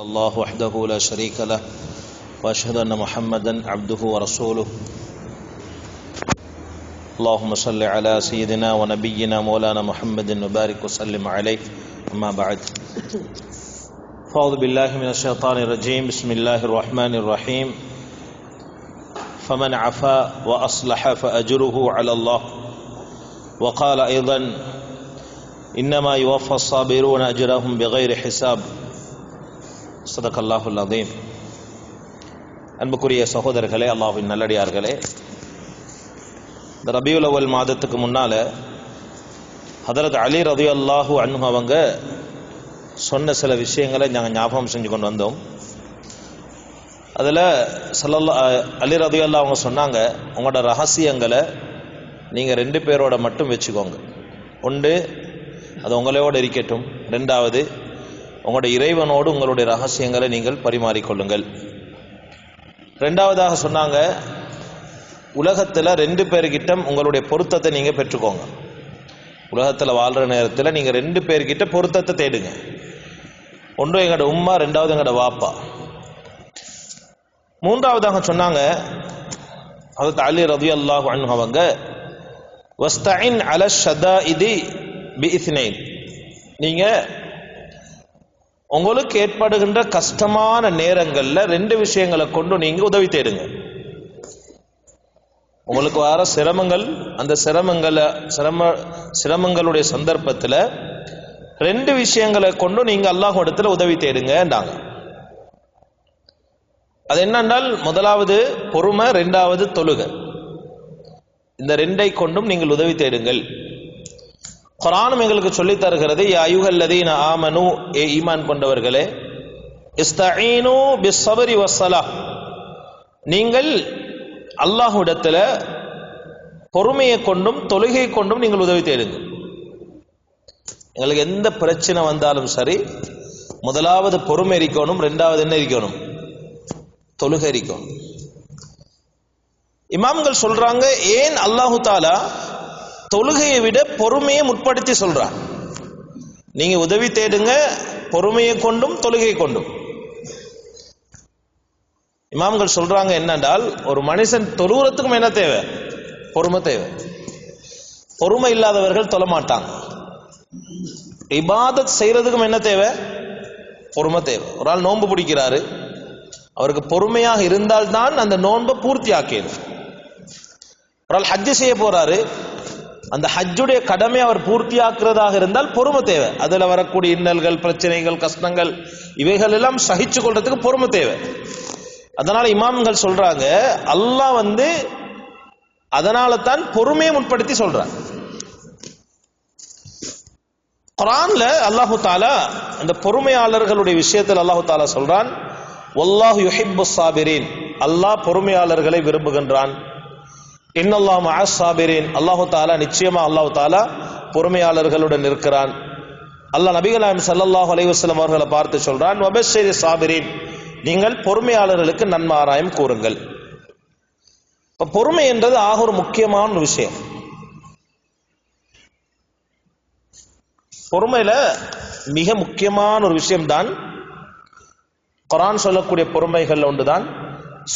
الله وحده لا شريك له وأشهد أن محمدا عبده ورسوله. اللهم صل على سيدنا ونبينا مولانا محمد وبارك وسلم عليه. أما بعد. فأعوذ بالله من الشيطان الرجيم. بسم الله الرحمن الرحيم. فمن عفا وأصلح فأجره على الله. وقال أيضا إنما يوفى الصابرون أجرهم بغير حساب. சதகல்லாஹுல் அதீம் அன்புக்குரிய சகோதரர்களே அல்லாஹின் நல்லடியார்களே இந்த ரபியுல் அவல் மாதத்துக்கு முன்னால் ஹதரத் அலி ரதி அல்லாஹூ அன்ஹு அவங்க சொன்ன சில விஷயங்களை நாங்கள் ஞாபகம் செஞ்சு கொண்டு வந்தோம். அதில் சல்லல்லா அலி ரதி அல்லா அவங்க சொன்னாங்க உங்களோட ரகசியங்களை நீங்கள் ரெண்டு பேரோட மட்டும் வச்சுக்கோங்க. ஒன்று அது உங்களோட இருக்கட்டும். ரெண்டாவது உங்களுடைய இறைவனோடு உங்களுடைய ரகசியங்களை நீங்கள் பரிமாறிக்கொள்ளுங்கள். ரெண்டாவதாக சொன்னாங்க உலகத்தில் ரெண்டு பேர்கிட்ட உங்களுடைய பொருத்தத்தை நீங்கள் பெற்றுக்கோங்க. உலகத்தில் வாழ்கிற நேரத்தில் நீங்கள் ரெண்டு பேர்கிட்ட பொருத்தத்தை தேடுங்க. ஒன்று எங்களோட உம்மா ரெண்டாவது எங்களோட வாப்பா. மூன்றாவதாக சொன்னாங்க அது அலி ரவி அல்லாஹ் அவங்க வஸ்தஇன் அல ஷதா இதி பி இஸ்னைன் நீங்கள் உங்களுக்கு ஏற்படுகின்ற கஷ்டமான நேரங்களில் ரெண்டு விஷயங்களை கொண்டு நீங்க உதவி தேடுங்க. உங்களுக்கு வர சிரமங்கள் அந்த சிரமங்களை சிரம சிரமங்களுடைய சந்தர்ப்பத்தில் ரெண்டு விஷயங்களை கொண்டு நீங்க அல்லாஹ் இடத்துல உதவி தேடுங்கன்றாங்க. அது என்னென்றால் முதலாவது பொறுமை ரெண்டாவது தொழுகை. இந்த ரெண்டை கொண்டும் நீங்கள் உதவி தேடுங்கள். குரானும் எங்களுக்கு சொல்லித் தருகிறது அயுகல்லதீன ஆமனு ஏ ஈமான் கொண்டவர்களே இஸ்தஈனு பிஸ்ஸபரி வஸ்ஸலா நீங்கள் அல்லாஹ்விடத்தில் பொறுமையை கொண்டும் தொழுகை கொண்டும் நீங்கள் உதவி தேடுங்க எங்களுக்கு எந்த பிரச்சனை வந்தாலும் சரி முதலாவது பொறுமை இருக்கணும் ரெண்டாவது என்ன இருக்கணும்? தொழுகை இருக்கணும். இமாம்கள் சொல்றாங்க ஏன் அல்லாஹு தாலா தொழுகையை விட பொறுமையை முற்படுத்தி சொல்றான். நீங்க உதவி தேடுங்க பொறுமையை கொண்டும் தொழுகை கொண்டும். இமாம்கள் சொல்றாங்க என்னென்றால் ஒரு மனுஷன் தொழுகிறதுக்கும் என்ன தேவை? பொறுமை தேவை. பொறுமை இல்லாதவர்கள் தொழ மாட்டாங்க. இபாதத் செய்யறதுக்கும் என்ன தேவை? பொறுமை தேவை. ஒரு ஆள் நோன்பு பிடிக்கிறாரு. அவருக்கு பொறுமையாக இருந்தால்தான் அந்த நோன்பை பூர்த்தி ஆக்கியது ஒரு ஆள் ஹஜ்ஜு செய்ய போறாரு. அந்த ஹஜ்ஜுடைய கடமை அவர் பூர்த்தியாக்குறதாக இருந்தால் பொறுமை தேவை. அதில் வரக்கூடிய இன்னல்கள் பிரச்சனைகள் கஷ்டங்கள் இவைகள் எல்லாம் சகிச்சு கொள்றதுக்கு பொறுமை தேவை. அதனால இமாம்கள் சொல்றாங்க அல்லாஹ் வந்து அதனால தான் பொறுமையை முற்படுத்தி சொல்றான். குரான்ல அல்லாஹு தாலா அந்த பொறுமையாளர்களுடைய விஷயத்தில் அல்லாஹு தாலா சொல்றான் ஒல்லாஹு யுஹிப்பு சாபிரின். அல்லாஹ் பொறுமையாளர்களை விரும்புகின்றான். இன்னல்லா மஹாசாபிரின் அல்லாஹு தாலா நிச்சயமா அல்லாஹு தாலா பொறுமையாளர்களுடன் இருக்கிறான் அல்லாஹ் நபிகலாம் சல்லாஹ் அலைவசலம் அவர்களை பார்த்து சொல்றான் வபஸ்ஸரி சாபிரின் நீங்கள் பொறுமையாளர்களுக்கு நன்மாராயம் கூறுங்கள். இப்போ பொறுமை என்றது ஆக ஒரு முக்கியமான விஷயம். பொறுமையில மிக முக்கியமான ஒரு விஷயம்தான் குரான் சொல்லக்கூடிய பொறுமைகள் ஒன்றுதான்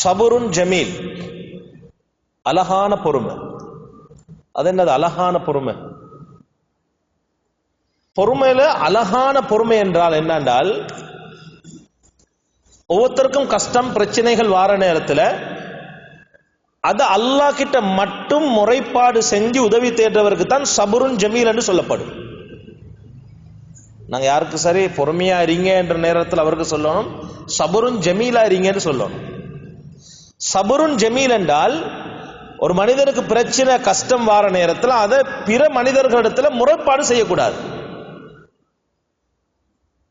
சபுருன் ஜமீல். அழகான பொறுமை. அது என்னது அழகான பொறுமை. பொறுமையில அழகான பொறுமை என்றால் என்னென்றால் ஒவ்வொருத்தருக்கும் கஷ்டம் பிரச்சனைகள் வார நேரத்தில் அது அல்லாஹ் கிட்ட மட்டும் முறைப்பாடு செஞ்சு உதவி தேடுறவருக்கு தான் சபுருன் ஜமீல் என்று சொல்லப்படும். நாங்க யாருக்கு சரி பொறுமையா இருங்க என்ற நேரத்தில் அவருக்கு சொல்லணும் சபுருன் ஜமீலா இருங்கன்னு சொல்லணும். சபுருன் ஜமீல் என்றால் ஒரு மனிதனுக்கு பிரச்சனை கஷ்டம் வார நேரத்தில் அதை பிற மனிதர்களிடத்தில் முறைப்பாடு செய்யக்கூடாது.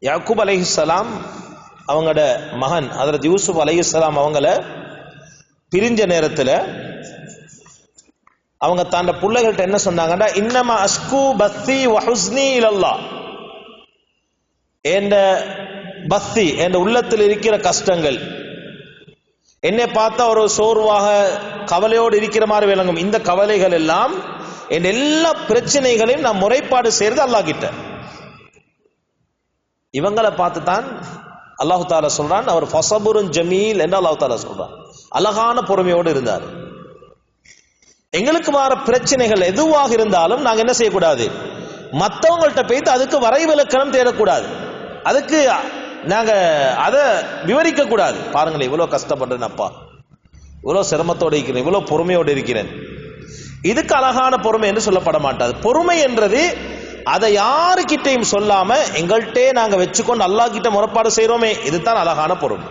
யாக்கூப் அலைஹிஸ்லாம் அவங்களோட மகன் அதில் யூசுப் அலைஹிஸ்லாம் அவங்கள பிரிஞ்ச நேரத்தில் அவங்க தாண்ட பிள்ளைகள்ட்ட என்ன சொன்னாங்கன்னா இன்னமா அஸ்கு பஸ்தி வஹுஸ்னி இலல்லா. என்ற பஸ்தி என்ற உள்ளத்தில் இருக்கிற கஷ்டங்கள் என்னை பார்த்தா ஒரு சோர்வாக கவலையோடு இருக்கிற மாதிரி விளங்கும். இந்த கவலைகள் எல்லாம் என் எல்லா பிரச்சனைகளையும் நான் முறைப்பாடு செய்யறது அல்லா கிட்ட இவங்களை பார்த்து தான் அல்லாஹு தாலா சொல்றான் அவர் ஃபசபுருன் ஜமீல் என்று அல்லாஹு தாலா சொல்றான். அழகான பொறுமையோடு இருந்தார். எங்களுக்கு வர பிரச்சனைகள் எதுவாக இருந்தாலும் நாங்க என்ன செய்யக்கூடாது? மற்றவங்கள்ட்ட போயிட்டு அதுக்கு வரைவிலக்கணம் தேடக்கூடாது. அதுக்கு நாங்க அதை விவரிக்க கூடாது பாருங்களேன் இவ்வளவு கஷ்டப்படுறேன் அப்பா. இவ்வளவு சிரமத்தோடு இருக்கிறேன் இவ்வளவு பொறுமையோடு இருக்கிறேன். இதுக்கு அழகான பொறுமை என்று சொல்லப்பட மாட்டாது. பொறுமை என்றது அதை யாருக்கிட்டையும் சொல்லாம எங்கள்கிட்டே நாங்க வச்சுக்கொண்டு அல்லாஹ் கிட்ட முறப்பாடு செய்யறோமே இதுதான் அழகான பொறுமை.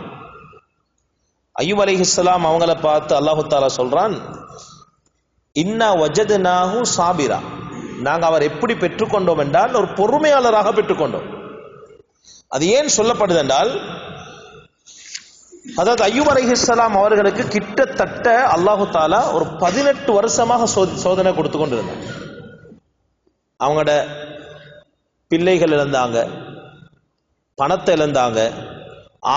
ஐயூப் இஸ்லாம் அவங்கள பார்த்து அல்லாஹு தாலா சொல்றான் இன்னா நாகு சாபிரா. நாங்க அவர் எப்படி பெற்றுக்கொண்டோம் என்றால் ஒரு பொறுமையாளராக பெற்றுக்கொண்டோம். அது ஏன் சொல்லப்படுது என்றால் அதாவது ஐயூப் அலிஹிஸ்லாம் அவர்களுக்கு கிட்டத்தட்ட அல்லாஹு தாலா ஒரு பதினெட்டு வருஷமாக சோதனை கொடுத்து கொண்டிருந்தார். அவங்களோட பிள்ளைகள் இழந்தாங்க பணத்தை இழந்தாங்க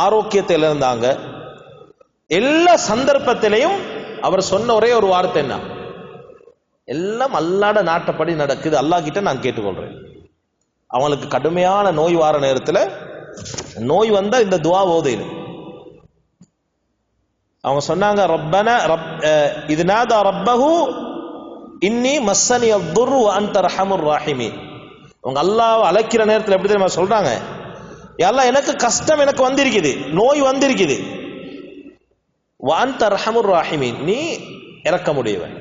ஆரோக்கியத்தை இழந்தாங்க எல்லா சந்தர்ப்பத்திலையும் அவர் சொன்ன ஒரே ஒரு வார்த்தை என்ன? எல்லாம் அல்லாட நாட்டப்படி நடக்குது அல்லாஹ் கிட்ட நான் கேட்டுக்கொள்றேன். அவங்களுக்கு கடுமையான நோய் வார நேரத்தில் நோய் வந்தா இந்த துவா ஓதையில் அவங்க சொன்னாங்க ரப்பன ரப் அஹ், இது நாதா ரப்பஹு இன்னி மஸ்ஸனி அப்துர் அந்த ரஹமுர் ராஹிமி. அவங்க அல்லாஹ் அழைக்கிற நேரத்தில் எப்படி தெரியுமா சொல்றாங்க? எல்லாம் எனக்கு கஷ்டம் எனக்கு வந்திருக்குது நோய் வந்திருக்குது. வான் ரஹமுர் ராஹிமி நீ இறக்க முடியவன்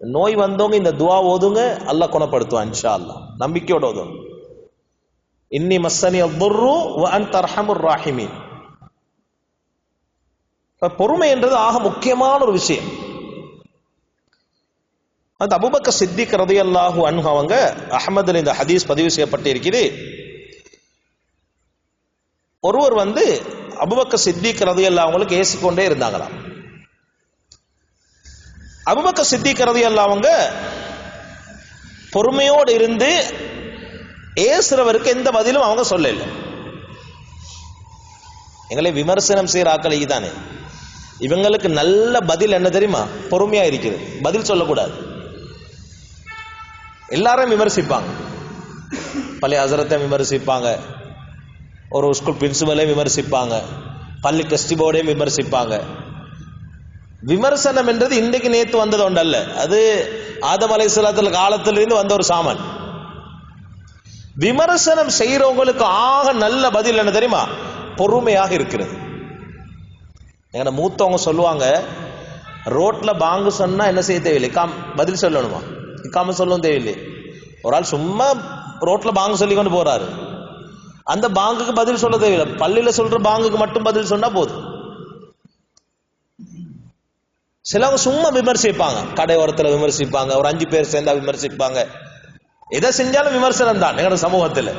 நோய் வந்தவங்க இந்த துவா ஓதுங்க அல்லாஹ் குணப்படுத்துவான் இன்ஷா அல்லா நம்பிக்கையோட ஓதுங்க இன்னி மஸ்ஸனி அத்துரு அன் தர்ஹமுர் ராஹிமி பொறுமை என்றது ஆக முக்கியமான ஒரு விஷயம். அந்த அபுபக்க சித்திக் ரதியல்லாஹு அன்ஹு அவங்க அஹமதுல இந்த ஹதீஸ் பதிவு செய்யப்பட்டிருக்கிறது. ஒருவர் வந்து அபுபக்க சித்திக் ரதியல்லாஹு அவங்களுக்கு ஏசிக்கொண்டே இருந்தாங்களாம். அபுபக்க சித்திக்கிறது எல்லாம் அவங்க பொறுமையோடு இருந்து ஏசுறவருக்கு எந்த பதிலும் அவங்க சொல்லல. எங்களை விமர்சனம் செய்யற ஆக்களை தானே இவங்களுக்கு நல்ல பதில் என்ன தெரியுமா? பொறுமையா இருக்குது. பதில் சொல்லக்கூடாது. எல்லாரும் விமர்சிப்பாங்க. பழைய அசரத்தை விமர்சிப்பாங்க. ஒரு ஸ்கூல் பிரின்சிபலையும் விமர்சிப்பாங்க. பள்ளி டெஸ்ட் போர்டையும் விமர்சிப்பாங்க. விமர்சனம் என்றது இன்றைக்கு நேத்து வந்தது ஒன்றல்ல அது ஆதம் அலை காலத்திலிருந்து வந்த ஒரு சாமான். விமர்சனம் செய்யறவங்களுக்கு ஆக நல்ல பதில் என்ன தெரியுமா? பொறுமையாக இருக்கிறது. எங்க மூத்தவங்க சொல்லுவாங்க ரோட்ல பாங்கு சொன்னா என்ன செய்ய தேவையில்லை? காம் பதில் சொல்லணுமா? இக்காம சொல்லவும் தேவையில்லை. ஒரு ஆள் சும்மா ரோட்ல பாங்கு சொல்லி கொண்டு போறாரு. அந்த பாங்குக்கு பதில் சொல்ல தேவையில்லை. பள்ளியில சொல்ற பாங்குக்கு மட்டும் பதில் சொன்னா போதும். சிலவங்க சும்மா விமர்சிப்பாங்க. கடை ஓரத்துல விமர்சிப்பாங்க. ஒரு அஞ்சு பேர் சேர்ந்தா விமர்சிப்பாங்க. எதை செஞ்சாலும் விமர்சனம் தான் எங்களோட சமூகத்துல.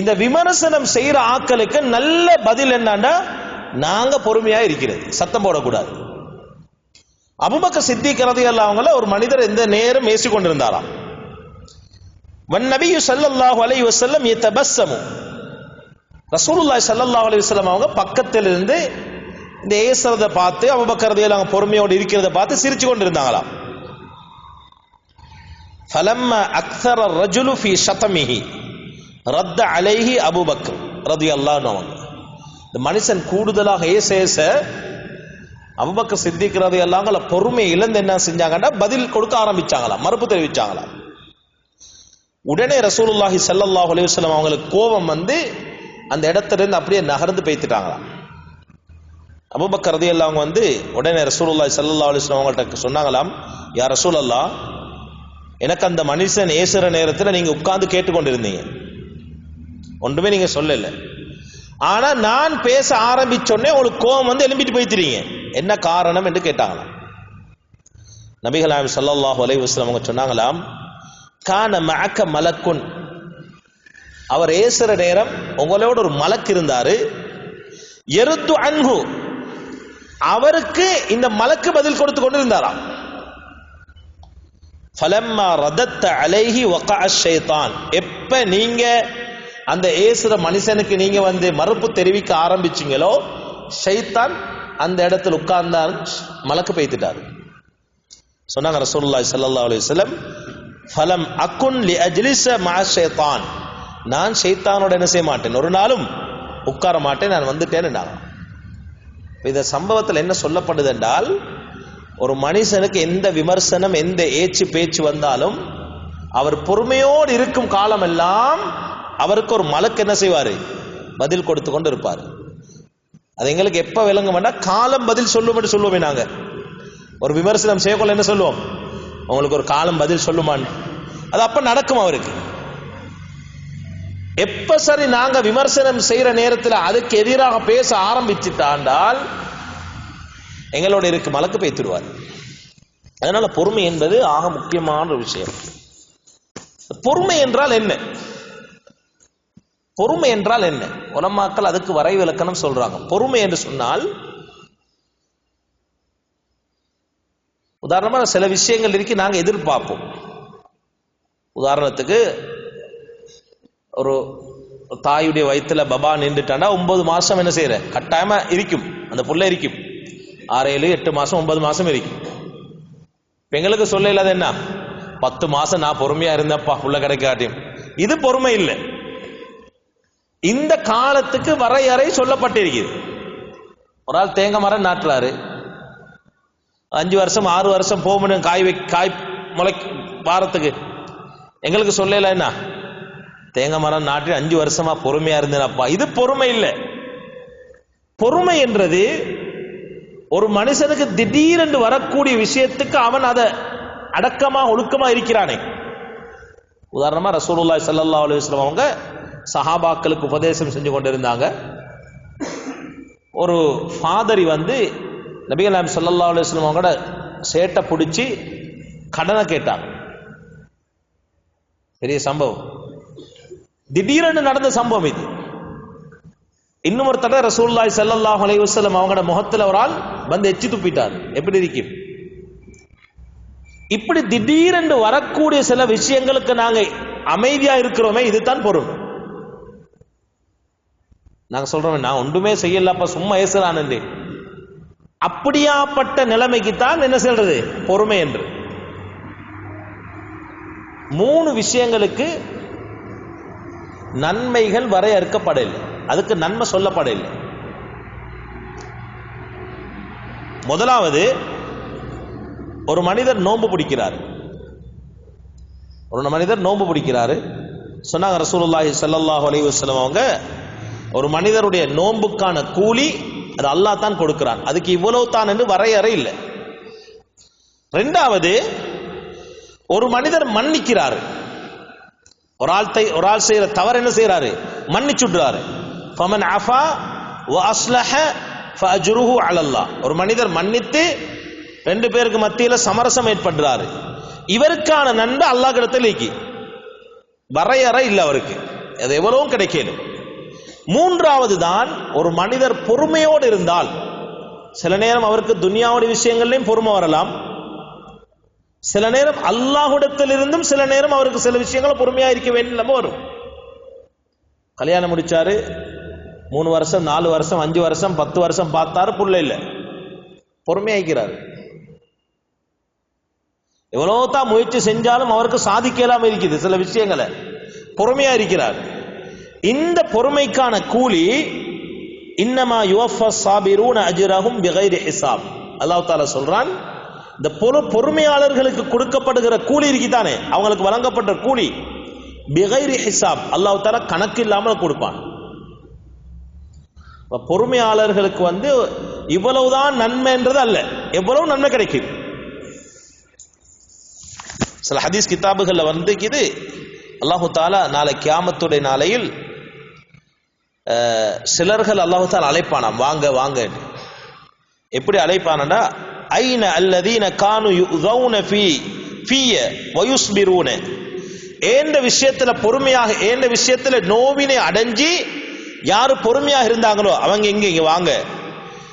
இந்த விமர்சனம் செய்யற ஆக்களுக்கு நல்ல பதில் என்னன்னா நாங்க பொறுமையா இருக்கிறது. சத்தம் போடக்கூடாது. அபுபக்க சித்திக்கிறது அவங்கள ஒரு மனிதர் எந்த நேரம் ஏசி கொண்டிருந்தாராம் வன் நபியு ஸல்லல்லாஹு இத்த பஸ் சமூ ரசூலுல்லாஹி ஸல்லல்லாஹு அலைஹி வஸல்லம் அவங்க பக்கத்திலிருந்து இந்த ஏசுறத பார்த்து அபுபக்கர் அவங்க பொறுமையோடு இருக்கிறத பார்த்து சிரிச்சு கொண்டு இருந்தாங்களாம் فلما اكثر الرجل في شتمه رد عليه ரத்த அலைஹி رضي الله அவங்க இந்த மனுஷன் கூடுதலாக ஏச ஏச அபுபக்க சித்திக்கிறது எல்லாங்கள பொறுமை இழந்து என்ன செஞ்சாங்கன்னா பதில் கொடுக்க ஆரம்பிச்சாங்களாம். மறுப்பு தெரிவிச்சாங்களாம். உடனே ரசூலுல்லாஹி சல்லாஹ் அலைஹி அவங்களுக்கு கோபம் வந்து அந்த இடத்துல இருந்து அப்படியே நகர்ந்து பேய்த்துட்டாங்களாம். அபுபக்கர் ரதியல்லாஹு அவங்க வந்து உடனே ரசூலுல்லாய் சல்லா அலிஸ்லாம் அவங்கள்ட்ட சொன்னாங்களாம் யார் ரசூல் அல்லா எனக்கு அந்த மனுஷன் ஏசுற நேரத்தில் நீங்க உட்கார்ந்து கேட்டுக்கொண்டிருந்தீங்க. ஒன்றுமே நீங்க சொல்லல. ஆனா நான் பேச ஆரம்பிச்சோடனே உங்களுக்கு கோபம் வந்து எழும்பிட்டு போய்த்திரீங்க என்ன காரணம் என்று கேட்டாங்களாம். நபிகலாம் ஸல்லல்லாஹு அலைஹி வஸ்லாம் அவங்க சொன்னாங்களாம் கான மேக்க மலக்குன். அவர் ஏசுற நேரம் உங்களோட ஒரு மலக்கு இருந்தாரு. எருத்து அன்ஹு. அவருக்கு இந்த மலக்கு பதில் கொடுத்து கொண்டிருந்தாராம். ஃபலம்மா ரதத்த அலைஹி வகஅ ஷைத்தான். எப்ப நீங்க அந்த ஏசுற மனுஷனுக்கு நீங்க வந்து மறுப்பு தெரிவிக்க ஆரம்பிச்சீங்களோ ஷைத்தான் அந்த இடத்துல உட்கார்ந்தார் மலக்கு பெய்த்துட்டாரு. சொன்னாங்க ரசூலுல்லாஹி ஸல்லல்லாஹு அலைஹி வஸல்லம் ஃபலம் அக்குன் லி அஜ்லிஸ மா ஷைத்தான். நான் ஷைத்தானோட என்ன செய்ய மாட்டேன்? ஒரு நாளும் உட்கார மாட்டேன் நான் வந்துட்டேன்னு இந்த சம்பவத்தில் என்ன சொல்லப்படுது என்றால் ஒரு மனுஷனுக்கு எந்த விமர்சனம் எந்த ஏச்சு பேச்சு வந்தாலும் அவர் பொறுமையோடு இருக்கும் காலமெல்லாம் அவருக்கு ஒரு மலக்கு என்ன செய்வார்? பதில் கொடுத்து கொண்டு இருப்பார் அது எங்களுக்கு எப்ப விளங்க வேண்டாம் காலம் பதில் சொல்லும் சொல்லுவோமே நாங்க. ஒரு விமர்சனம் செய்யக்குள்ள என்ன சொல்லுவோம்? உங்களுக்கு ஒரு காலம் பதில் சொல்லுமான்னு. அது அப்ப நடக்கும் அவருக்கு. எப்ப சரி நாங்க விமர்சனம் செய்யற நேரத்தில் அதுக்கு எதிராக பேச ஆரம்பிச்சுட்டாண்டால் எங்களோட இருக்கு மலக்கு பேத்துடுவார். அதனால பொறுமை என்பது ஆக முக்கியமான ஒரு விஷயம். பொறுமை என்றால் என்ன? பொறுமை என்றால் என்ன? உலமாக்கள் அதுக்கு வரை விளக்கணம் சொல்றாங்க. பொறுமை என்று சொன்னால் உதாரணமா சில விஷயங்கள் இருக்கு நாங்க எதிர்பார்ப்போம். உதாரணத்துக்கு ஒரு தாயுடைய வயிற்றுல பபா நின்றுட்டானா ஒன்பது மாசம் என்ன செய்யற? கட்டாயமா இருக்கும். அந்த புள்ள இருக்கும். ஆறேழு எட்டு மாசம் ஒன்பது மாசம் இருக்கும். எங்களுக்கு சொல்ல இல்லாத என்ன? பத்து மாசம் நான் பொறுமையா இருந்தப்பா புள்ள கிடைக்காட்டியும். இது பொறுமை இல்லை. இந்த காலத்துக்கு வரையறை சொல்லப்பட்டிருக்குது. ஒரு ஆள் தேங்காய் மரம் நாட்டுறாரு. அஞ்சு வருஷம் ஆறு வருஷம் போகணும் காய் வை காய் முளை வாரத்துக்கு. எங்களுக்கு சொல்லல என்ன? தேங்காய் மரம் நாட்டி அஞ்சு வருஷமா பொறுமையா இருந்தேனப்பா. இது பொறுமை இல்லை. பொறுமை என்றது ஒரு மனுஷனுக்கு திடீரென்று வரக்கூடிய விஷயத்துக்கு அவன் அதை அடக்கமா ஒழுக்கமா இருக்கிறானே. உதாரணமா ரசூலுல்லாய் சல்லா அலுவலம் அவங்க சஹாபாக்களுக்கு உபதேசம் செஞ்சு கொண்டிருந்தாங்க. ஒரு ஃபாதரி வந்து நபிகள் நாயம் சல்லா அலுவலம் அவங்களோட சேட்டை பிடிச்சி கடனை கேட்டாங்க. பெரிய சம்பவம். திடீரென்று நடந்த சம்பவம் இது. இன்னும் ஒரு தடவை ரசூல்லாய் ஸல்லல்லாஹு அலைஹி அவங்களோட முகத்துல ஒரு ஆள் வந்து எச்சி துப்பிட்டார். எப்படி இருக்கும் இப்படி திடீரென்று வரக்கூடிய சில விஷயங்களுக்கு நாங்க அமைதியா இருக்கிறோமே இதுதான் பொருள். நாங்க சொல்றோம் நான் ஒன்றுமே செய்யலப்பா சும்மா ஏசுறான் அப்படியாப்பட்ட நிலைமைக்கு தான் என்ன சொல்றது? பொறுமை என்று. மூணு விஷயங்களுக்கு நன்மைகள் வரையறுக்கப்படவில்லை அதுக்கு நன்மை சொல்லப்படவில்லை முதலாவது ஒரு மனிதர் நோன்பு பிடிக்கிறார். ஒரு மனிதர் நோன்பு பிடிக்கிறாரு. சொன்னாங்க ரசூலுல்லாஹி சல்லாஹ் அலைவசலம் அவங்க ஒரு மனிதருடைய நோன்புக்கான கூலி அது அல்லாஹ் தான் கொடுக்கிறான். அதுக்கு இவ்வளவு தான் என்று வரையறை இல்லை. ரெண்டாவது ஒரு மனிதர் மன்னிக்கிறார். ஒரு ஆள் ஒரு ஆள் செய்யற தவறு என்ன செய்யறாரு மன்னிச்சுடுறாரு. ஃபமன் அஃபா வ அஸ்லஹ ஃபஜ்ருஹு அலல்லா. ஒரு மனிதர் மன்னித்து ரெண்டு பேருக்கு மத்தியில சமரசம் ஏற்படுறாரு. இவருக்கான நன்மை அல்லாஹ் கிடத்தில் இருக்கு வரையறை இல்லை அவருக்கு. அது எவ்வளவும் கிடைக்கணும் மூன்றாவது தான் ஒரு மனிதர் பொறுமையோடு இருந்தால் சில நேரம் அவருக்கு துனியாவுடைய விஷயங்கள்லையும் பொறுமை வரலாம். சில நேரம் அல்லாஹ்விடத்திலிருந்தும் சில நேரம் அவருக்கு சில விஷயங்களை பொறுமையா இருக்க வேண்டிய நம்ம வரும். கல்யாணம் முடிச்சாரு மூணு வருஷம் நாலு வருஷம் அஞ்சு வருஷம் பத்து வருஷம் பார்த்தாரு புள்ள இல்ல. பொறுமையாக்கிறாரு எவ்வளவு தான் முயற்சி செஞ்சாலும் அவருக்கு சாதிக்க இல்லாம இருக்குது சில விஷயங்களை. பொறுமையா இருக்கிறார் இந்த பொறுமைக்கான கூலி இன்னமா யுவஃப சாபிரூன் அஜிரகும் பிகைரி ஹிசாப் அல்லாஹ் தாலா சொல்றான் இந்த பொறு பொறுமையாளர்களுக்கு கொடுக்கப்படுகிற கூலி இருக்குதானே? அவங்களுக்கு வழங்கப்பட்ட கூலி. பிகைரி ஹிசாப். அல்லாஹ் தாலா கணக்கு இல்லாமல் கொடுப்பான். பொறுமையாளர்களுக்கு வந்து இவ்வளவுதான் நன்மைன்றது அல்ல. எவ்வளவு நன்மை கிடைக்கும்? சில ஹதீஸ் கிதாபுகள்ல வந்து இது அல்லாஹு தாலா நாளை கியாமத்துடைய நாளையில் அஹ், சிலர்கள் அல்லாஹு தாலா அழைப்பானாம். வாங்க வாங்க எப்படி அழைப்பானடா ஐன அல்லதீன கானு யுதௌன ஃபீ ஃபீய வயுஸ்பிரூன. ஏந்த விஷயத்துல பொறுமையாக ஏந்த விஷயத்துல நோவினை அடைஞ்சி யாரு பொறுமையாக இருந்தாங்களோ அவங்க இங்க இங்க வாங்க.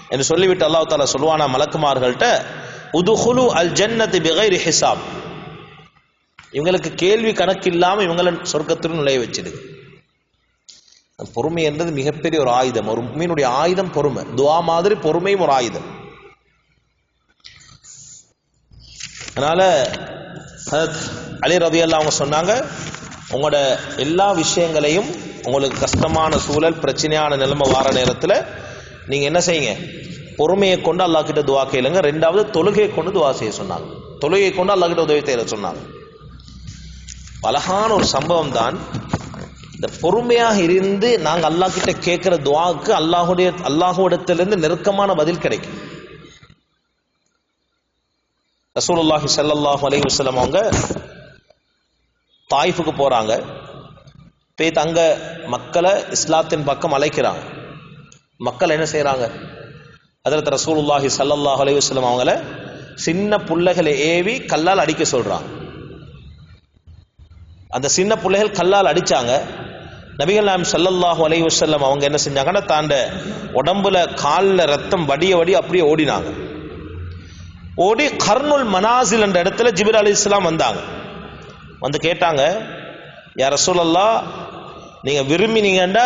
என்று சொல்லிவிட்டு அல்லாஹ் தாலா சொல்லுவானா மலக்குமார்கள்ட்ட உதுஹுலு அல் ஜன்னத்து பிகைரி ஹிசாப். இவங்களுக்கு கேள்வி கணக்கு இல்லாம இவங்களை சொர்க்கத்திலும் நுழைய வச்சிடு பொறுமை என்றது மிகப்பெரிய ஒரு ஆயுதம். ஒரு மீனுடைய ஆயுதம் பொறுமை. துவா மாதிரி பொறுமையும் ஒரு ஆயுதம். அதனால அலி ரவி அல்லா அவங்க சொன்னாங்க உங்களோட எல்லா விஷயங்களையும் உங்களுக்கு கஷ்டமான சூழல் பிரச்சனையான நிலைமை வார நேரத்தில் நீங்க என்ன செய்யுங்க? பொறுமையை கொண்டு அல்லாஹ் கிட்ட துவா கேளுங்க. ரெண்டாவது தொழுகையை கொண்டு துவா செய்ய சொன்னாங்க. தொழுகையை கொண்டு அல்லாஹ் கிட்ட உதவி தேட சொன்னாங்க. அழகான ஒரு சம்பவம் தான். இந்த பொறுமையாக இருந்து நாங்கள் அல்லாஹ் கிட்ட கேட்குற துவாவுக்கு அல்லாஹுடைய அல்லாஹுடத்திலிருந்து நெருக்கமான பதில் கிடைக்கும். ரசூலுல்லாஹி சல்லாஹ் அலி வஸல்லம் அவங்க தாயிஃபுக்கு போறாங்க. போய் தங்க மக்களை இஸ்லாத்தின் பக்கம் அழைக்கிறாங்க. மக்கள் என்ன செய்யறாங்க அதில் ரசூலுல்லாஹி சல்லாஹ் அலி வஸ்லம் அவங்கள சின்ன புள்ளைகளை ஏவி கல்லால் அடிக்க சொல்றாங்க. அந்த சின்ன பிள்ளைகள் கல்லால் அடிச்சாங்க. நபிகள் நாம் சல்லல்லாஹு அலி வஸல்லம் அவங்க என்ன செஞ்சாங்கன்னா தாண்ட உடம்புல காலில் ரத்தம் வடிய வடி அப்படியே ஓடினாங்க. ஓடி கர்னுல் மனாசில் என்ற இடத்துல ஜிபிர் அலி இஸ்லாம் வந்தாங்க. வந்து கேட்டாங்க யார் சூழல்லா நீங்க விரும்பினீங்கன்னா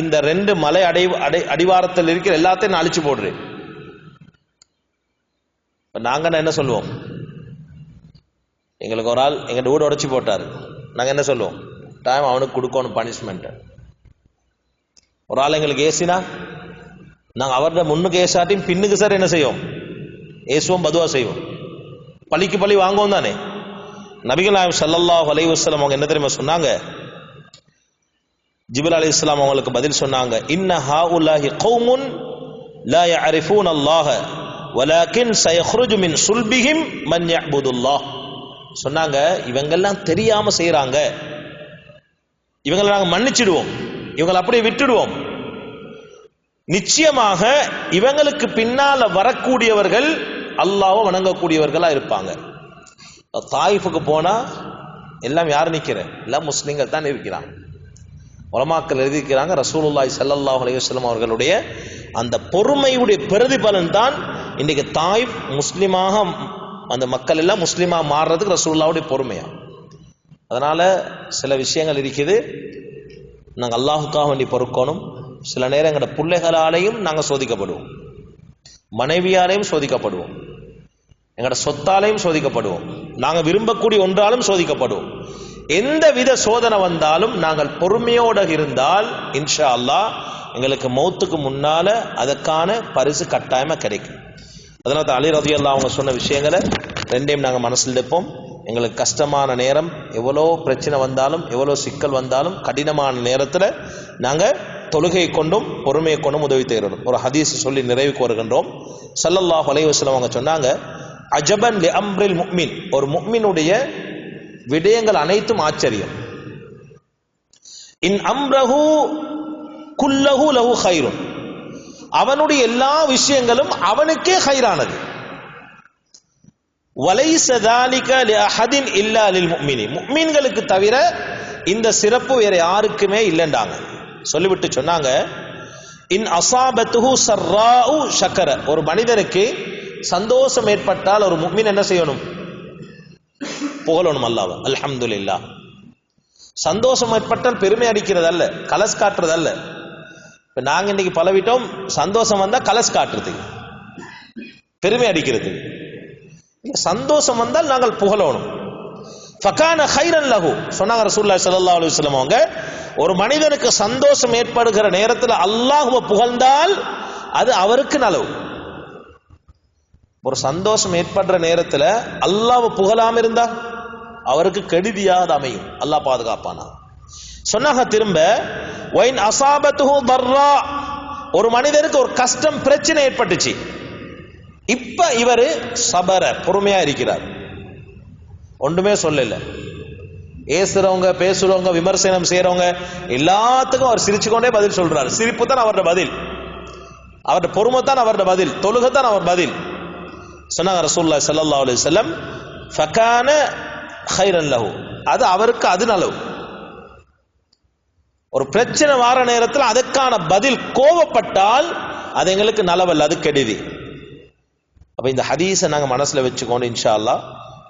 இந்த ரெண்டு மலை அடை அடை அடிவாரத்தில் இருக்கிற எல்லாத்தையும் நான் அழிச்சு போடுறேன். இப்போ நாங்க என்ன சொல்லுவோம்? எங்களுக்கு ஒரு ஆள் எங்கள்கிட்ட வீடு உடச்சி போட்டார். நாங்கள் என்ன சொல்லுவோம்? டைம் அவனுக்கு கொடுக்கணும் பனிஷ்மெண்ட் ஒரு ஆள் எங்களுக்கு ஏசினா நாங்கள் அவர்கிட்ட முன்னுக்கு ஏசாட்டியும் பின்னுக்கு சார் என்ன செய்வோம்? ஏசுவோம் பதுவா செய்வோம் பழிக்கு பழி வாங்குவோம் தானே நபிகள் நாயம் ஸல்லல்லாஹு அலைஹி அவங்க என்ன தெரியுமா சொன்னாங்க. ஜிபுல் அலி இஸ்லாம் அவங்களுக்கு பதில் சொன்னாங்க. இன்ன ஹா உல்லாஹி கௌமுன் லா யஅரிஃபூன அல்லாஹ வலாக்கின் சயஹ்ருஜு மின் சுல்பிஹிம் மன் யஅபுதுல்லாஹ் சொன்னாங்க இவங்கெல்லாம் தெரியாம செய்றாங்க இவங்களை நாங்க மன்னிச்சிடுவோம் இவங்களை அப்படியே விட்டுடுவோம் நிச்சயமாக இவங்களுக்கு பின்னால வரக்கூடியவர்கள் அல்லாஹ்வை வணங்கக்கூடியவர்களா இருப்பாங்க. தாயிஃபுக்கு போனா எல்லாம் யார் நிற்கிற எல்லாம் முஸ்லீம்கள் தான் இருக்கிறாங்க உலமாக்கள் எழுதிக்கிறாங்க ரசூலுல்லாய் ஸல்லல்லாஹு அலையுஸ்லம் அவர்களுடைய அந்த பொறுமையுடைய பிரதிபலன் தான் இன்னைக்கு தாய் முஸ்லீமாக அந்த மக்கள் எல்லாம் முஸ்லீமாக மாறுறதுக்கு ரசூல்லாவுடைய பொறுமையா. அதனால சில விஷயங்கள் இருக்குது. நாங்கள் அல்லாஹுக்காக வேண்டி பொறுக்கணும். சில நேரம் எங்களோட பிள்ளைகளாலேயும் நாங்கள் சோதிக்கப்படுவோம். மனைவியாலையும் சோதிக்கப்படுவோம். எங்களோட சொத்தாலையும் சோதிக்கப்படுவோம். நாங்கள் விரும்பக்கூடிய ஒன்றாலும் சோதிக்கப்படுவோம். எந்த வித சோதனை வந்தாலும் நாங்கள் பொறுமையோடு இருந்தால் இன்ஷா அல்லாஹ் எங்களுக்கு மௌத்துக்கு முன்னால அதற்கான பரிசு கட்டாயமா கிடைக்கும். அதனால தான் அலி ரதி அல்லா அவங்க சொன்ன விஷயங்களை ரெண்டையும் நாங்கள் மனசில் எடுப்போம். எங்களுக்கு கஷ்டமான நேரம் எவ்வளோ பிரச்சனை வந்தாலும் எவ்வளோ சிக்கல் வந்தாலும் கடினமான நேரத்தில் நாங்கள் தொழுகை கொண்டும் பொறுமையை கொண்டும் உதவி தேடணும் ஒரு ஹதீஸ் சொல்லி நிறைவுக்கு வருகின்றோம். சல்லல்லாஹ் அலைஹி அவங்க சொன்னாங்க அஜபன் லி அம்ரில் முக்மின். ஒரு முக்மினுடைய விடயங்கள் அனைத்தும் ஆச்சரியம். இன் அம்ரஹு குல்லஹு லஹு ஹைரும் அவனுடைய எல்லா விஷயங்களும் அவனுக்கே ஹைரானது வலைச தாலிக இல்லா தவிர இந்த சிறப்பு வேற யாருக்குமே இல்லைண்டாங்க சொல்லிவிட்டு சொன்னாங்க இன் அசாபத்துஹு சர்ராஉ சக்கர ஒரு மனிதனுக்கு சந்தோஷம் ஏற்பட்டால் ஒரு முக்மின் என்ன செய்யணும்? புகழணும் அல்லாஹ் அல்ஹம்துலில்லாஹ். சந்தோஷம் ஏற்பட்டால் பெருமை அடிக்கிறது அல்ல கலஸ் காட்டுறது அல்ல. இப்ப நாங்க இன்னைக்கு பழவிட்டோம் சந்தோஷம் வந்தா கலஸ் காட்டுறதுக்கு பெருமை அடிக்கிறது. சந்தோஷம் வந்தால் நாங்கள் புகழணும். ஃபகான ஹைரன் லஹு. சொன்னாங்க ரசூலுல்லாஹி ஸல்லல்லாஹு அலைஹி அவங்க ஒரு மனிதனுக்கு சந்தோஷம் ஏற்படுகிற நேரத்தில் அல்லாஹுவ புகழ்ந்தால் அது அவருக்கு நலவு. ஒரு சந்தோஷம் ஏற்படுற நேரத்தில் அல்லாவை புகழாம இருந்தா அவருக்கு கெடுதியாக அமையும். அல்லாஹ் பாதுகாப்பானா? சொன்னாங்க திரும்ப ஒயின் அசாபத்து தர்ரா. ஒரு மனிதனுக்கு ஒரு கஷ்டம் பிரச்சனை ஏற்பட்டுச்சு. இப்ப இவரு சபர பொறுமையா இருக்கிறார். ஒன்றுமே சொல்லல. ஏசுறவங்க பேசுறவங்க விமர்சனம் செய்யறவங்க எல்லாத்துக்கும் அவர் சிரிச்சு கொண்டே பதில் சொல்றாரு. சிரிப்பு தான் அவரோட பதில். அவரோட பொறுமை தான் அவரோட பதில். தொழுகை தான் அவர் பதில். சொன்னாங்க ரசூல்லா சல்லா அலி வஸல்லம் ஃபக்கான ஹைரன் லஹு. அது அவருக்கு அது நலவு ஒரு பிரச்சனை வார நேரத்தில் அதற்கான பதில் கோவப்பட்டால் அது எங்களுக்கு நலவல்ல அது கெடுதி. அப்ப இந்த ஹதீஸை நாங்க மனசுல வச்சுக்கோண்டு இன்ஷா அல்லாஹ்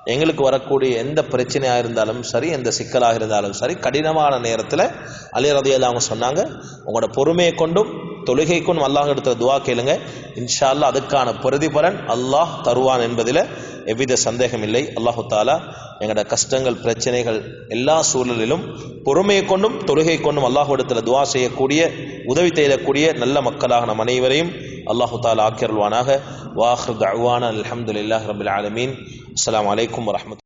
எங்களுக்கு வரக்கூடிய எந்த பிரச்சனையாக இருந்தாலும் சரி எந்த சிக்கலாக இருந்தாலும் சரி கடினமான நேரத்தில் அலி ரதையில் அவங்க சொன்னாங்க உங்களோட பொறுமையை கொண்டும் தொழுகை அல்லாஹ் எடுத்த துவா கேளுங்க. இன்ஷா அல்லாஹ் அதுக்கான பிரதிபலன் அல்லாஹ் தருவான் என்பதில் எவ்வித சந்தேகம் இல்லை. அல்லாஹு தாலா எங்களோட கஷ்டங்கள் பிரச்சனைகள் எல்லா சூழலிலும் பொறுமையை கொண்டும் தொழுகை கொண்டும் அல்லாஹ்விடத்தில் துவா செய்யக்கூடிய உதவி தேடக்கூடிய நல்ல மக்களாக நம் அனைவரையும் அல்லாஹு தாலா ஆக்கியருள்வானாக. வாஹர் தஅவானா அலமதுல்லாஹ் ரபுல் ஆலமீன். அஸ்லாம் வலைக்கம் வரஹ்மத்துல்லாஹி